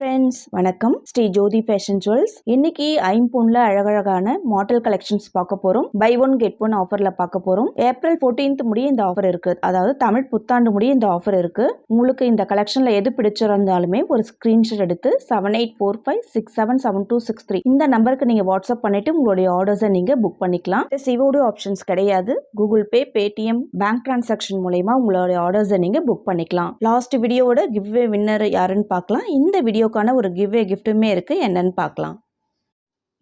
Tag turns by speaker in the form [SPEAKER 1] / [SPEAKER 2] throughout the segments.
[SPEAKER 1] Friends வணக்கம். ஸ்ரீ ஜோதி fashion jewels இன்னைக்கு ஐம்பூன்ல அழகழகான மாடல் கலெக்ஷன்ஸ் பார்க்க போறோம். பை ஒன் கெட் ஒன் ஆஃபர்ல பார்க்க போறோம். ஏப்ரல் 14th முடிய இந்த ஆஃபர் இருக்கு. அதாவது தமிழ் புத்தாண்டு முடிய இந்த ஆஃபர் இருக்கு. உங்களுக்கு இந்த கலெக்ஷன்ல எது பிடிச்சிருந்தாலுமே ஒரு ஸ்கிரீன்ஷாட் எடுத்து seven eight four five six seven seven two six three இந்த நம்பருக்கு நீங்க வாட்ஸ்அப் பண்ணிட்டு உங்களுடைய ஆர்டர்ஸை நீங்க புக் பண்ணிக்கலாம். சிவோடு ஆப்ஷன்ஸ் கிடையாது. Google Pay Paytm bank transaction மூலயமா உங்களுடைய ஆர்டர்ஸை நீங்க புக் பண்ணிக்கலாம். லாஸ்ட் வீடியோவோட கிவ்வே வின்னர் யாருன்னு பார்க்கலாம். இந்த வீடியோ வீடியோக்கான ஒரு கிவ்வே கிஃப்ட்டுமே இருக்கு. என்னன்னு பார்க்கலாம்.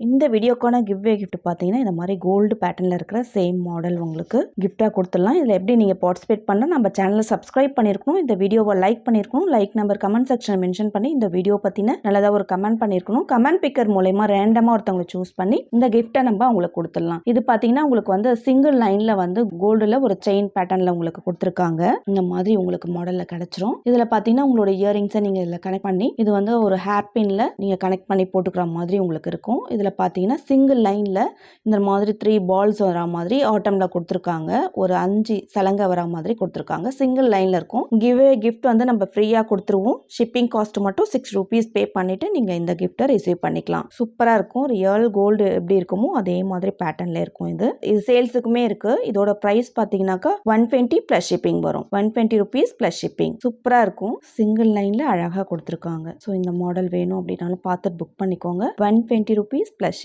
[SPEAKER 1] இந்த வீடியோக்கான கிவ்வே கிஃப்ட் பார்த்தீங்கன்னா இந்த மாதிரி கோல்டு பேட்டர்னில் இருக்கிற சேம் மாடல் உங்களுக்கு கிஃப்டாக கொடுத்துடலாம். இதில் எப்படி நீங்கள் பார்ட்டிசிபேட் பண்ண நம்ம சேனலை சப்ஸ்கிரைப் பண்ணியிருக்கணும் இந்த வீடியோவை லைக் பண்ணியிருக்கணும் லைக் நம்பர் கமெண்ட் செக்ஷனில் மென்ஷன் பண்ணி இந்த வீடியோ பற்றின நல்லதாக ஒரு கமெண்ட் பண்ணியிருக்கணும். கமெண்ட் பிக்கர் மூலயமா ரேண்டமாக ஒருத்தவங்களை சூஸ் பண்ணி இந்த கிஃப்ட்டை நம்ம அவங்களுக்கு கொடுத்துடலாம். இது பார்த்தீங்கன்னா உங்களுக்கு வந்து சிங்கிள் லைனில் வந்து கோல்டில் ஒரு செயின் பேட்டர்னில் உங்களுக்கு கொடுத்துருக்காங்க. இந்த மாதிரி உங்களுக்கு மாடலில் கிடச்சிரும். இதில் பார்த்தீங்கன்னா உங்களோட இயரிங்ஸை நீங்கள் இதில் கனெக்ட் பண்ணி இது வந்து ஒரு ஹேர் பின்னில் நீங்கள் கனெக்ட் பண்ணி போட்டுக்கிற மாதிரி உங்களுக்கு இருக்கும். இதில் பார்த்தீங்கன்னா சிங்கிள் லைனில் இந்த மாதிரி த்ரீ பால்ஸ் வரா மாதிரி ஆட்டமில் கொடுத்துருக்காங்க. ஒரு அஞ்சு சலங்கை வரா மாதிரி கொடுத்துருக்காங்க. சிங்கிள் லைனில் இருக்கும். கிவ்வே கிஃப்ட் வந்து நம்ம ஃப்ரீயாக கொடுத்துருவோம். ஷிப்பிங் காஸ்ட் மட்டும் சிக்ஸ் ருபீஸ் பே பண்ணிவிட்டு நீங்கள் இந்த கிஃப்ட்டை ரிசீவ் பண்ணிக்கலாம். சூப்பராக இருக்கும். ரியல் கோல்டு எப்படி இருக்குமோ அதே மாதிரி பேட்டர்னில் இருக்கும் இது. இது சேல்ஸுக்குமே இருக்குது இதோட ப்ரைஸ் பார்த்தீங்கன்னாக்கா ஒன் டுவெண்ட்டி ப்ளஸ் ஷிப்பிங் வரும். One twenty rupees plus shipping சூப்பராக இருக்கும். சிங்கிள் லைனில் அழகாக கொடுத்துருக்காங்க. ஸோ இந்த மாடல் வேணும் அப்படின்னாலும் பார்த்துட்டு புக் பண்ணிக்கோங்க. One twenty rupees plus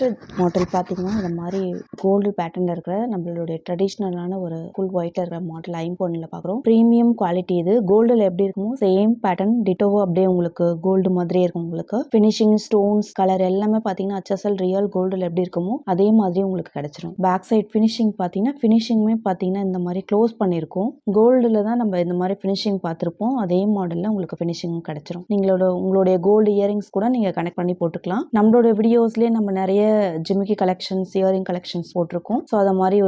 [SPEAKER 1] shipping model பார்த்தீங்கன்னா இந்த மாதிரி கோல்டு பேட்டர்னில் இருக்கிற நம்மளுடைய ட்ரெடிஷ்னலான ஒரு ஃபுல் ஒயிட்டில் இருக்கிற மாடல் ஐம்பொன்னில் பார்க்குறோம் ப்ரீமியம் குவாலிட்டி இது. கோல்டில் எப்படி இருக்குமோ சேம் பேட்டர்ன் டிட்டோவோ அப்படியே உங்களுக்கு கோல்டு மாதிரியே இருக்கும் உங்களுக்கு. ஃபினிஷிங் ஸ்டோன்ஸ் கலர் எல்லாமே பார்த்தீங்கன்னா அச்சசல் ரியல் கோல்டில் எப்படி இருக்குமோ அதே மாதிரி உங்களுக்கு கிடைச்சிரும். பேக் சைட் ஃபினிஷிங் பார்த்தீங்கன்னா ஃபினிஷிங்குமே பார்த்தீங்கன்னா இந்த மாதிரி க்ளோஸ் பண்ணியிருக்கும் கோல்டில் தான் நம்ம இந்த மாதிரி ஃபினிஷிங் பார்த்துருப்போம் அதே மாடலில் உங்களுக்கு ஃபினிஷிங் கிடைச்சிரும். நீங்களோட உங்களுடைய கோல்டு இயரிங்ஸ் கூட நீங்கள் கனெக்ட் பண்ணி போட்டுக்கலாம். நம்மளோட வீடியோஸ்லேயே நம்ம நிறைய ஜிமிக்கி கலெக்ஷன்ஸ் இயரிங் கலெக்ஷன்ஸ் போட்டிருக்கோம். ஸோ அதை மாதிரி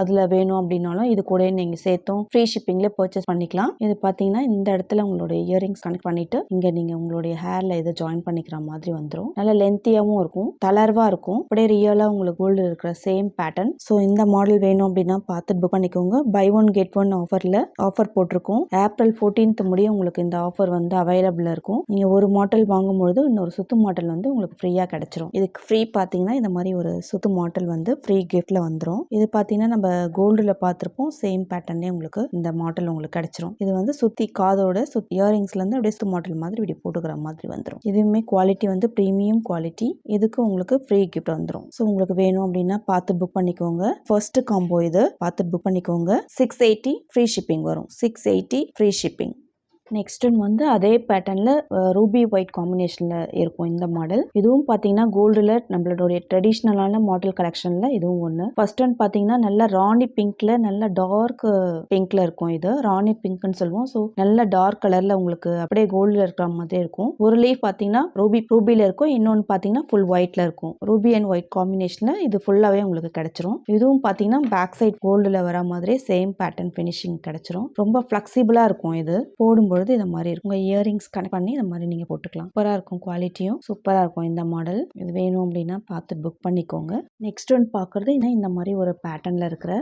[SPEAKER 1] அதில் வேணும் அப்படின்னாலும் இது கூட நீங்கள் சேர்த்தும். ஃப்ரீ ஷிப்பிங்கில் பர்ச்சேஸ் பண்ணிக்கலாம். இது பார்த்தீங்கன்னா இந்த இடத்துல உங்களுடைய இயரிங்ஸ் கனெக்ட் பண்ணிட்டு இங்கே நீங்கள் உங்களுடைய ஹேரில் இதை ஜாயின் பண்ணிக்கிற மாதிரி வந்துடும் நல்ல லென்த்தியாகவும் இருக்கும். தளர்வாக இருக்கும். அப்படியே ரியலாக உங்களுக்கு கோல்டு இருக்கிற சேம் பேட்டர்ன் ஸோ இந்த மாடல் வேணும் அப்படின்னா பார்த்து புக் பண்ணிக்கோங்க. பை ஒன் கெட் ஒன் ஆஃபரில் ஆஃபர் போட்டிருக்கோம். ஏப்ரல் 14th முடிய உங்களுக்கு இந்த ஆஃபர் வந்து அவைலபிளாக இருக்கும். நீங்கள் ஒரு மாடல் வாங்கும்பொழுது இன்னொரு சுத்து மாடல் வந்து உங்களுக்கு ஃப்ரீயாக கிடச்சிரும். இதுக்கு ஃப்ரீ பார்த்தீங்கன்னா இந்த மாதிரி ஒரு சுத்து மாடல் வந்து ஃப்ரீ கிஃப்ட்டில் வந்துடும் இது பார்த்தீங்கன்னா நம்ம கோல்டில் பார்த்துருப்போம் சேம் பேட்டர்னே உங்களுக்கு இந்த மாடல் உங்களுக்கு கிடைச்சிரும். இது வந்து சுற்றி காதோட சுத்தி இயரிங்ஸ்லேருந்து அப்படியே சுத்து மாடல் மாதிரி இப்படி போட்டுக்கிற மாதிரி வந்துடும் இதுவுமே குவாலிட்டி வந்து ப்ரீமியம் குவாலிட்டி இதுக்கு உங்களுக்கு ஃப்ரீ கிஃப்ட் வந்துடும் ஸோ உங்களுக்கு வேணும் அப்படின்னா பார்த்து புக் பண்ணிக்கோங்க. ஃபர்ஸ்ட் காம்போ இது. பார்த்து புக் பண்ணிக்கோங்க. சிக்ஸ் எயிட்டி ஃப்ரீ ஷிப்பிங் வரும். Six eighty free shipping next வந்து அதே பேட்டர்னில் ரூபி ஒயிட் காம்பினேஷனில் இருக்கும் இந்த மாடல் இதுவும் பார்த்தீங்கன்னா கோல்டில் நம்மளுடைய ட்ரெடிஷ்னலான மாடல் கலெக்ஷனில் இதுவும் ஒன்று ஃபர்ஸ்ட் ஒன் பார்த்தீங்கன்னா நல்ல ராணி பிங்க்ல நல்ல டார்க் பிங்க்ல இருக்கும் இது. ராணி பிங்க்னு சொல்லுவோம். ஸோ நல்ல டார்க் கலரில் உங்களுக்கு அப்படியே கோல்டில் இருக்கிற மாதிரி இருக்கும். ஒரு லீஃப் பார்த்தீங்கன்னா ரூபி ரூபியில் இருக்கும். இன்னொன்று பார்த்தீங்கன்னா ஃபுல் ஒயிட்ல இருக்கும். ரூபி அண்ட் ஒயிட் காம்பினேஷனில் இது ஃபுல்லாகவே உங்களுக்கு கிடைச்சிரும். இதுவும் பார்த்தீங்கன்னா பேக் சைட் கோல்டில் வர மாதிரி சேம் பேட்டர்ன் ஃபினிஷிங் கிடைச்சிரும். ரொம்ப ஃப்ளெக்சிபிளாக இருக்கும் இது. போடும்போது பொழுது இந்த மாதிரி இருக்கும். உங்கள் இயரிங்ஸ் கனெக்ட் பண்ணி இந்த மாதிரி நீங்கள் போட்டுக்கலாம். சூப்பராக இருக்கும் குவாலிட்டியும் சூப்பராக இருக்கும் இந்த மாடல் இது வேணும் அப்படின்னா பார்த்து புக் பண்ணிக்கோங்க. நெக்ஸ்ட் ஒன் பார்க்குறது இந்த மாதிரி ஒரு பேட்டர்னில் இருக்கிற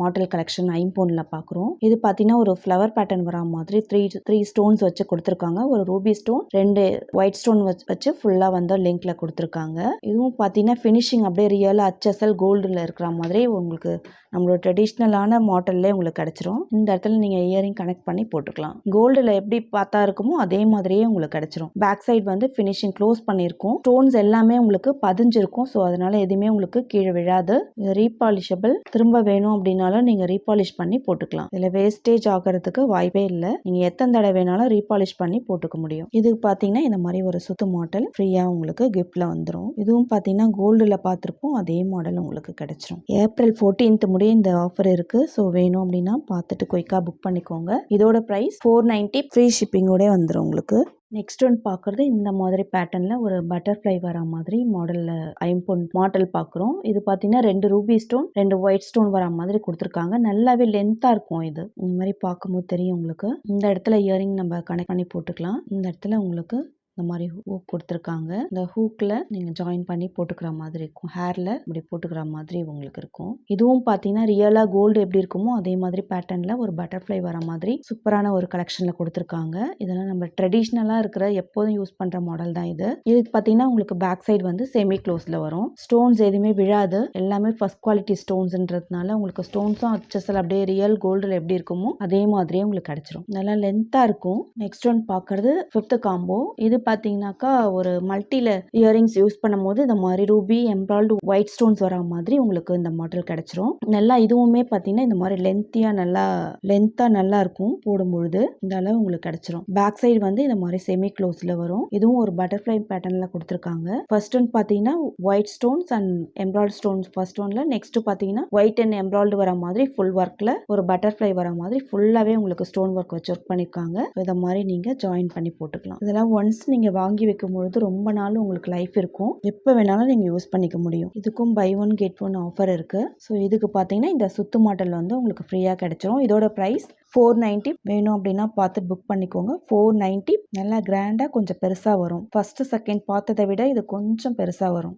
[SPEAKER 1] மாடல் கலெக்ஷன் ஐம்போனில் பார்க்குறோம். இது பார்த்தீங்கன்னா ஒரு ஃப்ளவர் பேட்டர்ன் வரா மாதிரி த்ரீ த்ரீ ஸ்டோன்ஸ் வச்சு கொடுத்துருக்காங்க. ஒரு ரூபி ஸ்டோன் ரெண்டு ஒயிட் ஸ்டோன் வச்சு வச்சு ஃபுல்லாக வந்து லிங்க்ல கொடுத்துருக்காங்க. இதுவும் பார்த்தீங்கன்னா ஃபினிஷிங் அப்படியே ரியல் அச்சசல் கோல்டில் இருக்கிற மாதிரி உங்களுக்கு நம்மளோட ட்ரெடிஷ்னலான மாடல்லே உங்களுக்கு கிடைச்சிரும். இந்த இடத்துல நீங்கள் இயரிங் கனெக்ட் பண்ணி போட்டுக்கலாம். கோல்டில் எப்படி பார்த்தா இருக்குமோ அதே மாதிரியே உங்களுக்கு கிடைச்சிரும். பேக் சைடு வந்து ஃபினிஷிங் க்ளோஸ் பண்ணியிருக்கும். ஸ்டோன்ஸ் எல்லாமே உங்களுக்கு பதிஞ்சிருக்கும். ஸோ அதனால எதுவுமே உங்களுக்கு கீழே விழாது. ரீபாலிஷபிள் திரும்ப வேணும் அப்படின்னாலும் நீங்கள் ரீபாலிஷ் பண்ணி போட்டுக்கலாம். இதில் வேஸ்டேஜ் ஆகிறதுக்கு வாய்ப்பே இல்லை. நீங்கள் எத்தனை தடவை வேணாலும் ரீபாலிஷ் பண்ணி போட்டுக்க முடியும். இது பார்த்தீங்கன்னா இந்த மாதிரி ஒரு சுத்து மாடல் ஃப்ரீயாக உங்களுக்கு கிஃப்டில் வந்துடும் இதுவும் பார்த்தீங்கன்னா கோல்டில் பார்த்துருப்போம். அதே மாடல் உங்களுக்கு கிடைச்சிரும். ஏப்ரல் ஃபோர்டீன்த் முடிய இந்த ஆஃபர் இருக்குது ஸோ வேணும் அப்படின்னா பார்த்துட்டு குயிக்காக புக் பண்ணிக்கோங்க. இதோட ப்ரைஸ் ஃபோர் நைன்ட்டி ஃப்ரீ ஷிப்பிங்கோடே வந்துடும் உங்களுக்கு. நெக்ஸ்ட் ஒன் பார்க்குறது இந்த மாதிரி பேட்டர்னில் ஒரு பட்டர்ஃப்ளை வர மாதிரி மாடலில் ஐம்பொன் மாடல் பார்க்குறோம் இது பார்த்தீங்கன்னா ரெண்டு ரூபி ஸ்டோன் ரெண்டு ஒயிட் ஸ்டோன் வர மாதிரி கொடுத்துருக்காங்க. நல்லாவே லென்த்தாக இருக்கும் இது. இந்த மாதிரி பார்க்கும்போது தெரியும் உங்களுக்கு. இந்த இடத்துல இயரிங் நம்ம கனெக்ட் பண்ணி போட்டுக்கலாம். இந்த இடத்துல உங்களுக்கு இந்த மாதிரி ஹூக் கொடுத்துருக்காங்க. இந்த ஹூக்கில் நீங்கள் ஜாயின் பண்ணி போட்டுக்கிற மாதிரி இருக்கும். ஹேரில் இப்படி போட்டுக்கிற மாதிரி உங்களுக்கு இருக்கும். இதுவும் பார்த்தீங்கன்னா ரியலாக கோல்டு எப்படி இருக்குமோ அதே மாதிரி பேட்டர்னில் ஒரு பட்டர்ஃப்ளை வர மாதிரி சூப்பரான ஒரு கலெக்ஷனில் கொடுத்துருக்காங்க. இதெல்லாம் நம்ம ட்ரெடிஷ்னலாக இருக்கிற எப்போதும் யூஸ் பண்ணுற மாடல் தான் இது. இதுக்கு பார்த்தீங்கன்னா உங்களுக்கு பேக் சைடு வந்து செமி க்ளோஸில் வரும். ஸ்டோன்ஸ் எதுவுமே விழாது. எல்லாமே ஃபர்ஸ்ட் குவாலிட்டி ஸ்டோன்ஸ்ன்றதுனால உங்களுக்கு ஸ்டோன்ஸும் அச்சஸில் அப்படியே ரியல் கோல்டில் எப்படி இருக்குமோ அதே மாதிரியே உங்களுக்கு கிடைச்சிரும். நல்லா லென்த்தாக இருக்கும். நெக்ஸ்ட் ஒன் பார்க்கறது ஃபிஃப்த் காம்போ இது பார்த்தீங்கன்னாக்கா ஒரு மல்டியில் இயரிங்ஸ் யூஸ் பண்ணும்போது இந்த மாதிரி ரூபி எம்ப்ராய்டு ஒயிட் ஸ்டோன்ஸ் வரா மாதிரி உங்களுக்கு இந்த மாடல் கிடைச்சிரும். நல்லா இதுவுமே பார்த்தீங்கன்னா இந்த மாதிரி லென்த்தியாக நல்லா லென்த்தாக நல்லா இருக்கும் போடும்பொழுது. இந்த அளவு உங்களுக்கு கிடைச்சிரும். பேக் சைடு வந்து இந்த மாதிரி செமி க்ளோஸில் வரும். இதுவும் ஒரு பட்டர்ஃப்ளை பேட்டர்னில் கொடுத்துருக்காங்க. ஃபர்ஸ்ட் ஒன் பார்த்தீங்கன்னா white stones and embroidery stones first ஒன்ல நெக்ஸ்ட் பார்த்தீங்கன்னா ஒயிட் அண்ட் எம்ப்ராய்டு வர மாதிரி ஃபுல் ஒர்க்கில் ஒரு பட்டர்ஃப்ளை வர மாதிரி ஃபுல்லாகவே உங்களுக்கு ஸ்டோன் ஒர்க் வச்சு ஒர்க் பண்ணியிருக்காங்க இதை மாதிரி நீங்கள் ஜாயின் பண்ணி போட்டுக்கலாம். இதெல்லாம் ஒன்ஸ் நீங்கள் வாங்கி வைக்கும் பொழுது ரொம்ப நாள் உங்களுக்கு லைஃப் இருக்கும். எப்போ வேணாலும் நீங்கள் யூஸ் பண்ணிக்க முடியும். இதுக்கும் buy one get one offer இருக்குது ஸோ இதுக்கு பார்த்தீங்கன்னா இந்த சுத்து மாடல் வந்து உங்களுக்கு ஃப்ரீயாக கிடைச்சிரும். இதோட ப்ரைஸ் ஃபோர் நைன்ட்டி வேணும் அப்படின்னா பார்த்து புக் பண்ணிக்கோங்க. ஃபோர் நைன்ட்டி நல்லா கிராண்டாக கொஞ்சம் பெருசாக வரும். ஃபஸ்ட்டு செகண்ட் பார்த்ததை விட இது கொஞ்சம் பெருசாக வரும்.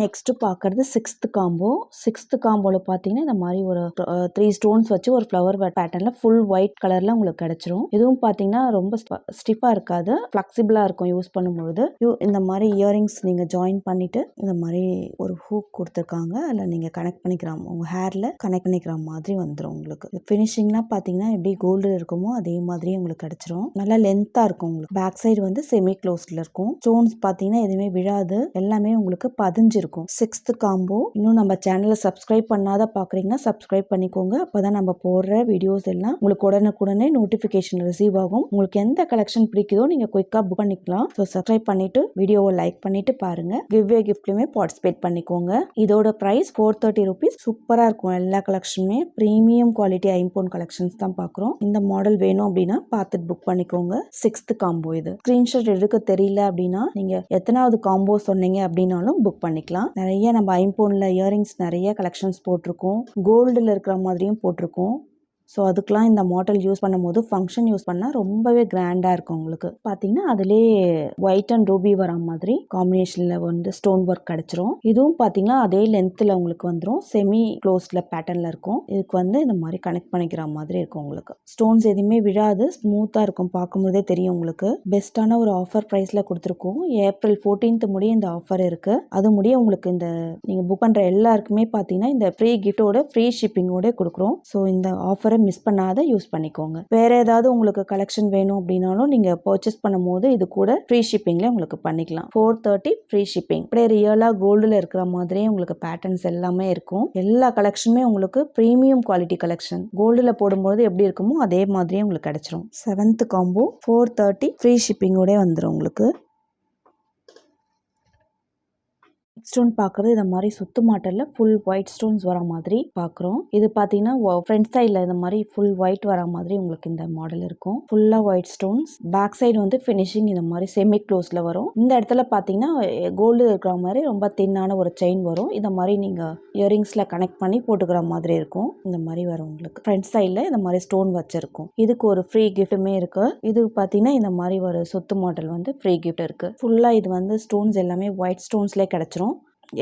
[SPEAKER 1] நெக்ஸ்ட்டு பார்க்குறது சிக்ஸ்த்து காம்போ சிக்ஸ்த்து காம்போவில் பார்த்தீங்கன்னா இந்த மாதிரி ஒரு த்ரீ ஸ்டோன்ஸ் வச்சு ஒரு ஃப்ளவர் பேட்டர்னில் ஃபுல் ஒயிட் கலரில் உங்களுக்கு கிடச்சிரும். இதுவும் பார்த்தீங்கன்னா ரொம்ப ஸ்டிஃபாக இருக்காது. ஃப்ளெக்சிபிளாக இருக்கும் யூஸ் பண்ணும்பொழுது. யூ இந்த மாதிரி இயரிங்ஸ் நீங்கள் ஜாயின் பண்ணிவிட்டு இந்த மாதிரி ஒரு ஹூக் கொடுத்துருக்காங்க. அதில் நீங்கள் கனெக்ட் பண்ணிக்கிற உங்கள் ஹேரில் கனெக்ட் பண்ணிக்கிற மாதிரி வந்துடும் உங்களுக்கு. ஃபினிஷிங்லாம் பார்த்தீங்கன்னா எப்படி கோல்டு இருக்குமோ அதே மாதிரி உங்களுக்கு கிடச்சிரும். நல்லா லென்த்தாக இருக்கும் உங்களுக்கு. பேக் சைடு வந்து செமி க்ளோஸில் இருக்கும். ஸ்டோன்ஸ் பார்த்தீங்கன்னா எதுவுமே விழாது. எல்லாமே உங்களுக்கு பதிஞ்சு இருக்கும். சிக்ஸ்த் காம்போ இன்னும் நம்ம சேனலை சப்ஸ்கிரைப் பண்ணாத பார்க்குறீங்கன்னா சப்ஸ்கிரைப் பண்ணிக்கோங்க. அப்போ தான் நம்ம போடுற வீடியோஸ் எல்லாம் உங்களுக்கு உடனுக்குடனே நோட்டிஃபிகேஷன் ரிசீவ் ஆகும். உங்களுக்கு எந்த கலெக்ஷன் பிடிக்குதோ நீங்கள் குயிக்காக புக் பண்ணிக்கலாம். ஸோ சப்ஸ்கிரைப் பண்ணிட்டு வீடியோவை லைக் பண்ணிட்டு பாருங்க. கிவ்வே கிஃப்ட்லையுமே பார்ட்டிசிபேட் பண்ணிக்கோங்க. இதோட ப்ரைஸ் ஃபோர் தேர்ட்டி ருபீஸ் சூப்பராக இருக்கும் எல்லா கலெக்ஷனுமே ப்ரீமியம் குவாலிட்டி ஐம்போன் கலெக்ஷன்ஸ் தான் பார்க்குறோம் இந்த மாடல் வேணும் அப்படின்னா பார்த்துட்டு புக் பண்ணிக்கோங்க. சிக்ஸ்த் காம்போ இது. ஸ்க்ரீன்ஷாட் எடுக்க தெரியல அப்படின்னா நீங்கள் எத்தனாவது காம்போ சொன்னீங்க அப்படின்னாலும் புக் பண்ணிக்கலாம். நிறைய நம்ம ஐம்போனில் இயரிங்ஸ் நிறைய கலெக்ஷன்ஸ் போட்டிருக்கோம். கோல்டில் இருக்கிற மாதிரியும் போட்டிருக்கோம். ஸோ அதுக்கெலாம் இந்த மாடல் யூஸ் பண்ணும்போது ஃபங்க்ஷன் யூஸ் பண்ணால் ரொம்பவே கிராண்டாக இருக்கும் உங்களுக்கு. பார்த்தீங்கன்னா அதிலே ஒயிட் அண்ட் ரூபி வர மாதிரி காம்பினேஷனில் வந்து ஸ்டோன் ஒர்க் கிடச்சிரும். இதுவும் பார்த்தீங்கன்னா அதே லென்த்தில் உங்களுக்கு வந்துடும் செமி க்ளோஸில் பேட்டர்னில் இருக்கும். இதுக்கு வந்து இந்த மாதிரி கனெக்ட் பண்ணிக்கிற மாதிரி இருக்கும் உங்களுக்கு. ஸ்டோன்ஸ் எதுவுமே விழாது. ஸ்மூத்தாக இருக்கும். பார்க்கும்போதே தெரியும் உங்களுக்கு. பெஸ்ட்டான ஒரு ஆஃபர் ப்ரைஸில் கொடுத்துருக்கோம். ஏப்ரல் ஃபோர்டீன்த் முடிய இந்த ஆஃபர் இருக்குது அது முடிய உங்களுக்கு இந்த நீங்கள் புக் பண்ணுற எல்லாருக்குமே பார்த்தீங்கன்னா இந்த ஃப்ரீ கிஃப்டோட ஃப்ரீ ஷிப்பிங்கோட கொடுக்குறோம். ஸோ இந்த ஆஃபரை மிஸ் பண்ணாத யூஸ் பண்ணிக்கோங்க. வேற ஏதாவது உங்களுக்கு கலெக்ஷன் வேணும் அப்படின்னாலும் நீங்கள் பர்ச்சேஸ் பண்ணும்போது இது கூட ஃப்ரீ ஷிப்பிங்கில் உங்களுக்கு பண்ணிக்கலாம். ஃபோர் தேர்ட்டி ஃப்ரீ ஷிப்பிங் அப்படியே ரியலாக கோல்டில் இருக்கிற மாதிரியே உங்களுக்கு பேட்டர்ன்ஸ் எல்லாமே இருக்கும். எல்லா கலெக்ஷனுமே உங்களுக்கு ப்ரீமியம் குவாலிட்டி கலெக்ஷன் கோல்டில் போடும்போது எப்படி இருக்குமோ அதே மாதிரியே உங்களுக்கு கிடைச்சிரும். Seventh combo four thirty free ஷிப்பிங்கோடய வந்துடும் உங்களுக்கு. ஸ்டோன் ஒன் பார்க்குறது இந்த மாதிரி சுத்து மாட்டலில் ஃபுல் ஒயிட் ஸ்டோன்ஸ் வர மாதிரி பார்க்குறோம் இது பார்த்தீங்கன்னா ஃப்ரண்ட் சைடில் இந்த மாதிரி ஃபுல் ஒயிட் வர மாதிரி உங்களுக்கு இந்த மாடல் இருக்கும். ஃபுல்லாக ஒயிட் ஸ்டோன்ஸ் பேக் சைடு வந்து ஃபினிஷிங் இந்த மாதிரி செமி க்ளோஸில் வரும். இந்த இடத்துல பார்த்தீங்கன்னா கோல்டு இருக்கிற மாதிரி ரொம்ப தின்னான ஒரு செயின் வரும். இந்த மாதிரி நீங்கள் இயரிங்ஸில் கனெக்ட் பண்ணி போட்டுக்கிற மாதிரி இருக்கும். இந்த மாதிரி வரும் உங்களுக்கு. ஃப்ரண்ட் சைடில் இந்த மாதிரி ஸ்டோன் வச்சிருக்கும். இதுக்கு ஒரு ஃப்ரீ கிஃப்ட்டுமே இருக்கு. இது பார்த்தீங்கன்னா இந்த மாதிரி ஒரு சொத்து மாடல் வந்து ஃப்ரீ கிஃப்ட் இருக்கு. ஃபுல்லாக இது வந்து ஸ்டோன்ஸ் எல்லாமே ஒயிட் ஸ்டோன்ஸ்லேயே கிடச்சிரும்.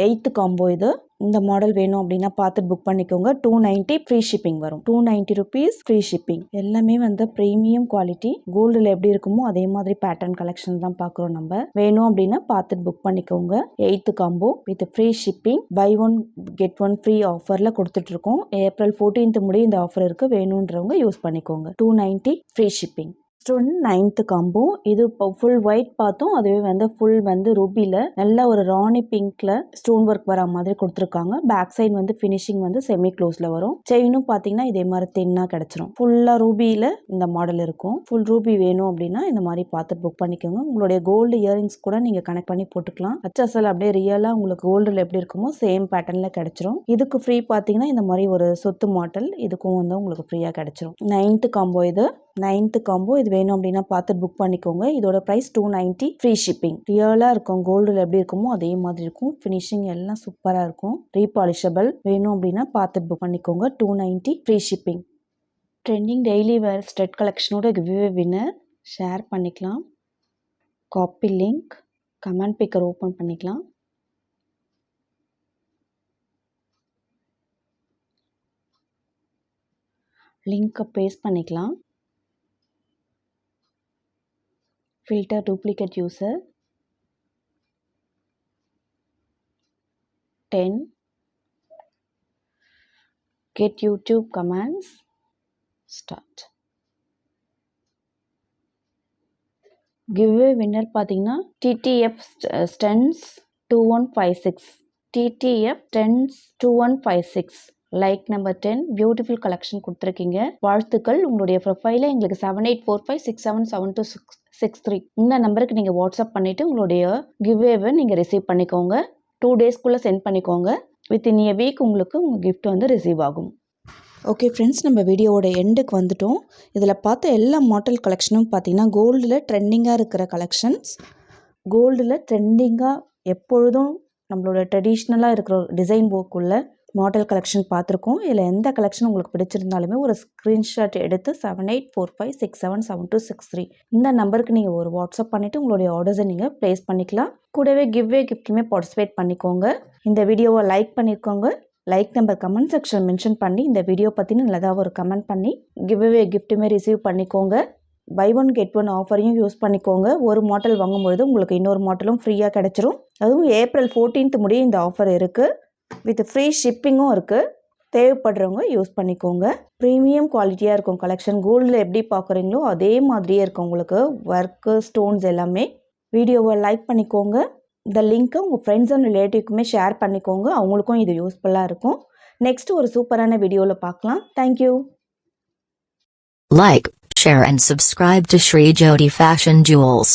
[SPEAKER 1] எயித்து காம்போ இது. இந்த மாடல் வேணும் அப்படின்னா பார்த்து புக் பண்ணிக்கோங்க. டூ நைன்ட்டி ஃப்ரீ ஷிப்பிங் வரும். Two ninety rupees free shipping எல்லாமே வந்து ப்ரீமியம் குவாலிட்டி கோல்டில் எப்படி இருக்குமோ அதே மாதிரி பேட்டர்ன் கலெக்ஷன் தான் பார்க்குறோம் நம்ம. வேணும் அப்படின்னா பார்த்துட்டு புக் பண்ணிக்கோங்க. Eighth combo with free shipping buy one get one free ஆஃபரில் கொடுத்துட்ருக்கோம் ஏப்ரல் ஃபோர்டீன்த் முடிய இந்த ஆஃபர் இருக்குது வேணுன்றவங்க யூஸ் பண்ணிக்கோங்க. Two ninety free shipping next ninth combo இது இப்போ ஃபுல் ஒயிட் பார்த்தோம். அதுவே வந்து ஃபுல் வந்து ரூபியில் நல்ல ஒரு ராணி பிங்க்ல ஸ்டோன் ஒர்க் வர மாதிரி கொடுத்துருக்காங்க. பேக் சைட் வந்து ஃபினிஷிங் வந்து செமி க்ளோஸில் வரும். செயினும் பார்த்தீங்கன்னா இதே மாதிரி தென்னா கிடைச்சிரும். ஃபுல்லாக ரூபியில் இந்த மாடல் இருக்கும். ஃபுல் ரூபி வேணும் அப்படின்னா இந்த மாதிரி பார்த்து புக் பண்ணிக்கோங்க. உங்களுடைய கோல்டு இயரிங்ஸ் கூட நீங்கள் கனெக்ட் பண்ணி போட்டுக்கலாம். ஹச்எஸ்எல் அப்படியே ரியலாக உங்களுக்கு கோல்டில் எப்படி இருக்குமோ சேம் பேட்டர்னில் கிடைச்சிரும். இதுக்கு ஃப்ரீ பார்த்தீங்கன்னா இந்த மாதிரி ஒரு சொத்து மாடல் இதுக்கும் வந்து உங்களுக்கு ஃப்ரீயாக கிடைச்சிரும். நைன்த்து காம்போ இது. நைன்த்து காம்போ இது வேணும் அப்படின்னா பார்த்து புக் பண்ணிக்கோங்க. இதோட price two ninety free shipping ரியலாக இருக்கும் கோல்டில் எப்படி இருக்குமோ அதே மாதிரி இருக்கும். ஃபினிஷிங் எல்லாம் சூப்பராக இருக்கும். ரீபாலிஷபிள் வேணும் அப்படின்னா பார்த்து புக் பண்ணிக்கோங்க. Two ninety free shipping trending daily wear stud கலெக்ஷனோட giveaway winner share பண்ணிக்கலாம். Copy link comment picker open பண்ணிக்கலாம். லிங்க்கை பேஸ்ட் பண்ணிக்கலாம். Filter duplicate user ten get YouTube comments start giveaway winner பார்த்தீங்கன்னா TTF stench two one five six TDF tens two one five six like number ten beautiful collection கொடுத்துருக்கீங்க. வாழ்த்துக்கள். உங்களுடைய ப்ரொஃபைலை எங்களுக்கு seven eight four five six seven seven two six six three இந்த நம்பருக்கு நீங்கள் WhatsApp பண்ணிவிட்டு உங்களுடைய கிவ்வேவை நீங்கள் ரிசீவ் பண்ணிக்கோங்க. டூ டேஸ்க்குள்ளே சென்ட் பண்ணிக்கோங்க. வித்தின் எ வீக் உங்களுக்கு உங்கள் கிஃப்ட் வந்து ரிசீவ் ஆகும். ஓகே ஃப்ரெண்ட்ஸ் நம்ம வீடியோவோட எண்டுக்கு வந்துட்டோம். இதில் பார்த்த எல்லா மாடல் கலெக்ஷனும் பார்த்தீங்கன்னா கோல்டில் ட்ரெண்டிங்காக இருக்கிற கலெக்ஷன்ஸ் கோல்டில் ட்ரெண்டிங்காக எப்பொழுதும் நம்மளோட ட்ரெடிஷ்னலாக இருக்கிற டிசைன் ஒர்க் மாடல் கலெக்ஷன் பார்த்துருக்கோம். இதில் எந்த கலெக்ஷன் உங்களுக்கு பிடிச்சிருந்தாலுமே ஒரு ஸ்க்ரீன்ஷாட் எடுத்து seven eight four five six seven seven two six three இந்த நம்பருக்கு நீங்கள் ஒரு வாட்ஸ்அப் பண்ணிவிட்டு உங்களுடைய ஆர்டர்ஸை நீங்கள் ப்ளேஸ் பண்ணிக்கலாம். கூடவே கிவ்வே கிஃப்ட்டுமே பார்ட்டிசிபேட் பண்ணிக்கோங்க. இந்த வீடியோவை லைக் பண்ணிக்கோங்க. Like number comment section mention பண்ணி இந்த வீடியோ பற்றின நல்லதாக ஒரு கமெண்ட் பண்ணி கிவ்வே கிஃப்ட்டுமே ரிசீவ் பண்ணிக்கோங்க. பை ஒன் கெட் ஒன் ஆஃபரையும் யூஸ் பண்ணிக்கோங்க. ஒரு மாடல் வாங்கும்பொழுது உங்களுக்கு இன்னொரு மாடலும் ஃப்ரீயாக கிடச்சிரும். அதுவும் ஏப்ரல் 14th முடிய இந்த ஆஃபர் இருக்குது வித் ஃப்ரீ ஷிப்பிங்கும் இருக்குது தேவைப்படுறவங்க யூஸ் பண்ணிக்கோங்க. ப்ரீமியம் குவாலிட்டியாக இருக்கும் கலெக்ஷன் கோல்டில் எப்படி பார்க்குறீங்களோ அதே மாதிரியே இருக்கும் உங்களுக்கு. ஒர்க்கு ஸ்டோன்ஸ் எல்லாமே. வீடியோவை லைக் பண்ணிக்கோங்க. இந்த லிங்க்கை உங்கள் ஃப்ரெண்ட்ஸ் அண்ட் ரிலேட்டிவ்க்குமே ஷேர் பண்ணிக்கோங்க. அவங்களுக்கும் இது யூஸ்ஃபுல்லாக இருக்கும். நெக்ஸ்ட் ஒரு சூப்பரான வீடியோவில் பார்க்கலாம். Thank you
[SPEAKER 2] like share and subscribe to Shri Jodi fashion jewels